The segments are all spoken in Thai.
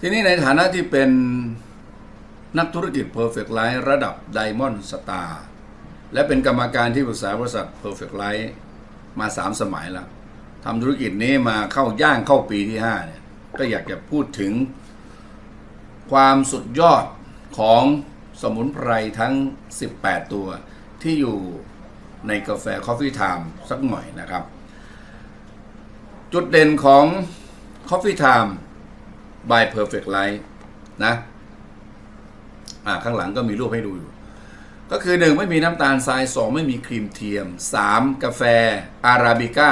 ทีนี้ในฐานะที่เป็นนักธุรกิจ Perfect Life ระดับ Diamond Star และเป็นกรรมการที่ปรึกษาบริษัท Perfect Life มาสามสมัยแล้วทำธุรกิจนี้มาเข้าย่างเข้าปีที่5เนี่ยก็อยากจะพูดถึง ความสุดยอดของสมุนไพรทั้ง 18 ตัว ที่อยู่ในกาแฟ Coffee Time สักหน่อยนะครับ จุดเด่นของ Coffee Time by Perfect Life นะอ่าข้างหลังก็มีรูปให้ดูอยู่ ก็คือ 1 ไม่มีน้ำตาลทราย 2 ไม่มีครีมเทียม 3 กาแฟ อาราบิก้า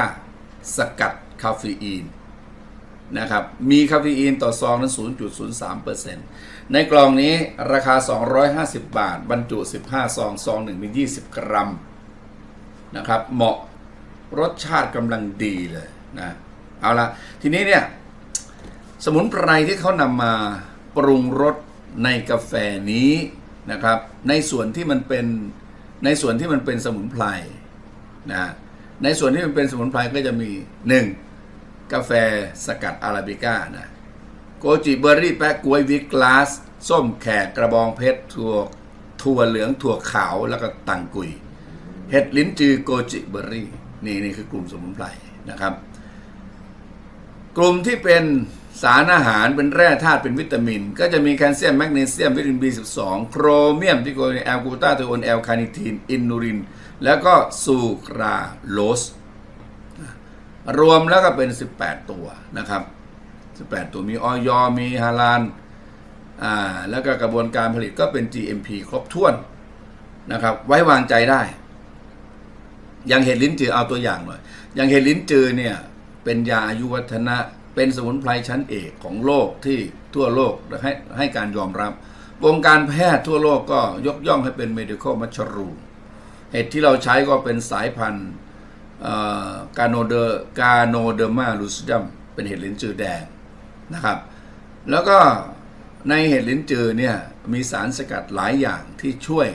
สกัดคาเฟอีนนะครับ มีคาเฟอีนต่อซองนั้น 0.03%ในกล่องนี้ราคา 250 บาท บรรจุ 15 ซอง ซองหนึ่งมี20 กรัม นะครับ เหมาะรสชาติกำลังดีเลยนะ เอาละทีนี้เนี่ย สมุนไพรที่เขานำมาปรุงรสในกาแฟนี้นะครับ ในส่วนที่มันเป็นในส่วนที่มันเป็นสมุนไพรนะในส่วนที่มันเป็นสมุนไพรก็จะมี 1. กาแฟสกัดอาราบิก้านะโกจิเบอร์รี่แปะกล้วยวิกลาส ส้มแขกกระบองเพชรถั่วถั่วเหลืองถั่วขาวแล้วก็ตังกุยเห็ดลิ้นจือโกจิเบอร์รี่นี่นี่คือกลุ่มสมุนไพรนะครับ กลุ่มที่เป็น สารอาหารเป็นแร่ธาตุเป็นวิตามิน ก็จะมีแคลเซียมแมกนีเซียมวิตามิน B12 โครเมียมที่โกนแอลกูตาโทโอนแอลคานิทีนอินูริน แล้วก็ซูคราโลสรวมแล้วก็เป็น 18 ตัวนะครับ 18 ตัวมีออยมีฮาลานอ่าแล้วก็กระบวนการผลิตก็เป็น GMP ครบถ้วนนะครับ ไว้วางใจได้ อย่างเห็ดลิ้นจือเอาตัวอย่างหน่อย อย่างเห็ดลิ้นจือเนี่ยเป็นยาอายุวัฒนะ เป็นสมุนไพรชั้นเอกของโลกที่ทั่วโลกให้ให้การยอมรับ วงการแพทย์ทั่วโลกก็ยกย่องให้เป็น medical mushroom เห็ดที่เราใช้ก็เป็นสายพันธุ์กาโนเดอร์กาโนเดอร์มาลูซิดัมเป็นเห็ดลิ้นจือแดงนะครับ แล้วก็ในเห็ดลิ้นจือเนี่ยมีสารสกัดหลายอย่างที่ช่วย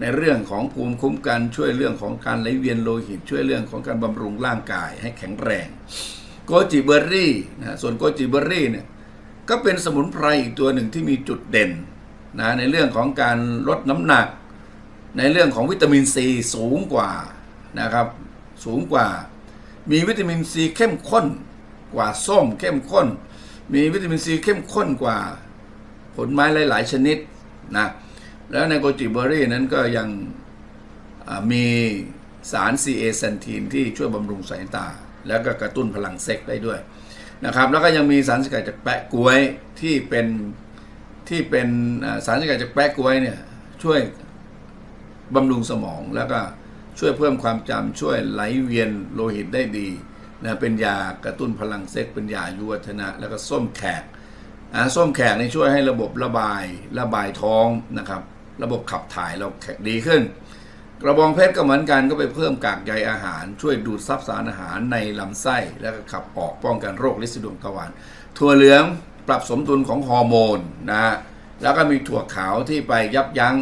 ในเรื่องของภูมิคุ้มกันช่วยเรื่องของการไหลเวียนโลหิตช่วยเรื่องของการบำรุงร่างกายให้แข็งแรง โกจิเบอร์รี่นะส่วนโกจิเบอร์รี่เนี่ยก็เป็นสมุนไพรอีกตัวหนึ่งที่มีจุดเด่นนะในเรื่องของการลดน้ำหนัก ในเรื่องของวิตามินซีสูงกว่านะครับสูงกว่า มีวิตามินซีเข้มข้นกว่าส้มเข้มข้น มีวิตามินซีเข้มข้นกว่าผลไม้หลาย ๆ ชนิดนะแล้วในโกจิเบอร์รี่นั้นก็ยังมีสาร CA แซนทีนที่ช่วยบำรุงสายตา แล้วก็กระตุ้นพลังเซ็กได้ด้วยนะครับแล้วก็ยังมีสารสกัดจากแปะกล้วยที่เป็นที่เป็นสารสกัดจากแปะกล้วยเนี่ยช่วยบำรุงสมองแล้วก็ช่วยเพิ่มความจำช่วยไหลเวียนโลหิตได้ดีนะเป็นยากระตุ้นพลังเซ็กเป็นยายุวัฒนะ แล้วก็ส้มแขกอะส้มแขกนี่ช่วยให้ระบบระบายระบายท้องนะครับ ระบบขับถ่ายเราแขกดีขึ้น กระบองเพชรก็เหมือนกันก็ไปเพิ่มกากใยอาหาร ช่วยดูดซับสารอาหารในลำไส้แล้วก็ขับออกป้องกันโรคลินดวงทวารถั่วเหลืองปรับสมดุลของฮอร์โมนนะแล้วก็มีถั่วขาวที่ไปยับยั้ง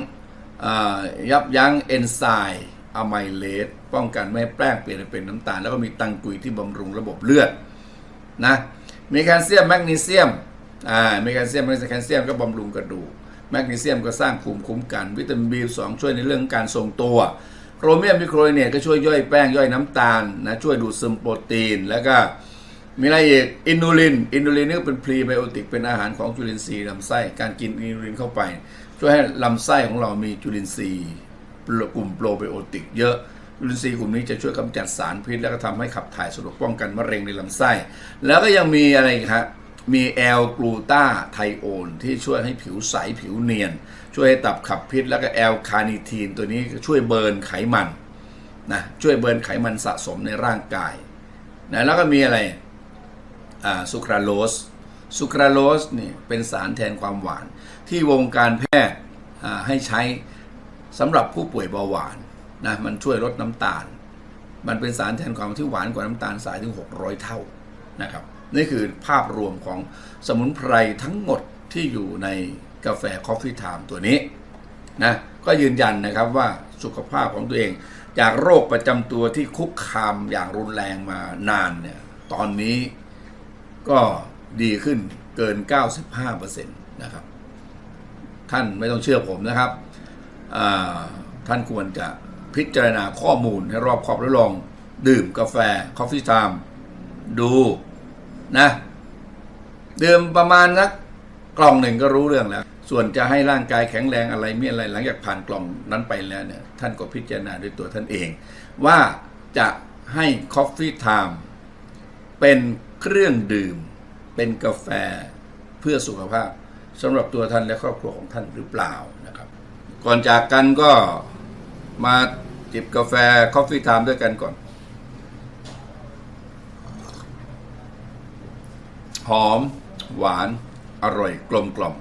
ยับยั้งเอนไซม์อะไมเลสป้องกันไม่ให้แป้งเปลี่ยนเป็นน้ำตาล แล้วก็มีตังกุยที่บำรุงระบบเลือดนะมีแคลเซียมแมกนีเซียมอ่ามีแคลเซียมแคลเซียมก็บำรุงกระดูก แมกนีเซียมก็สร้างภูมิคุ้มกัน วิตามิน B2 ช่วยในเรื่องการทรงตัวโครเมียมมิโครเนตก็ช่วยย่อยแป้งย่อยน้ำตาลนะช่วยดูดซึมโปรตีน แล้วก็มีอะไรอีกอินูลินอินูลินนี่เป็นพรีไบโอติกเป็นอาหารของจุลินทรีย์ลำไส้การกินอินูลินเข้าไป ช่วยให้ลำไส้ของเรามีจุลินทรีย์กลุ่มโปรไบโอติกเยอะจุลินทรีย์กลุ่มนี้จะช่วยกำจัดสารพิษ แล้วก็ทำให้ขับถ่ายสะดวกป้องกันมะเร็งในลำไส้ แล้วก็ยังมีอะไรครับ มีแอลกลูตาไทโอนที่ช่วยให้ผิวใสผิวเนียน ช่วยให้ตับขับพิษแล้วก็แอลคาเนิทีนตัวนี้ช่วยเบิร์นไขมันนะช่วยเบิร์นไขมันสะสมในร่างกายนะแล้วก็มีอะไรอ่าซูคราโลสซูคราโลสนี่เป็นสารแทนความหวาน ที่วงการแพทย์ให้ใช้สำหรับผู้ป่วยเบาหวานนะมันช่วยลดน้ำตาล มันเป็นสารแทนความที่หวานกว่าน้ำตาลสายถึง 600 เท่านะครับ นี่คือภาพรวมของสมุนไพรทั้งหมดที่อยู่ในกาแฟ Coffee Time ตัวนี้นะก็ยืนยันนะครับว่าสุขภาพของตัวเอง จากโรคประจำตัวที่คุกคามอย่างรุนแรงมานานเนี่ยตอนนี้ก็ดีขึ้นเกิน 95%นะครับ ท่านไม่ต้องเชื่อผมนะครับ ท่านควรจะพิจารณาข้อมูลให้รอบคอบแล้วลอง ดื่มกาแฟ Coffee Time ดู นะดื่มประมาณสักกล่องหนึ่งก็รู้เรื่องแล้ว ส่วนจะให้ร่างกายแข็งแรงอะไรมีอะไรหลังจากผ่านกล่องนั้นไปแล้วเนี่ยท่านก็พิจารณาด้วยตัวท่านเอง ว่าจะให้ Coffee Time เป็นเครื่องดื่ม เป็นกาแฟเพื่อสุขภาพสำหรับตัวท่านและครอบครัวของท่านหรือเปล่านะครับ ก่อนจากกันก็มาจิบกาแฟ Coffee Time ด้วยกันก่อน หอม หวาน อร่อยกลมกล่อม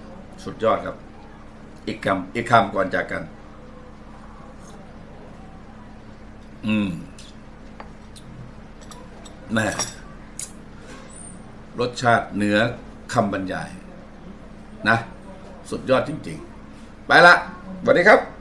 สุดยอดครับ อีกคำอีกคำก่อนจากกัน อืมแม่รสชาติเหนือคำบรรยาย นะ สุดยอดจริง ๆ ไปละสวัสดีครับ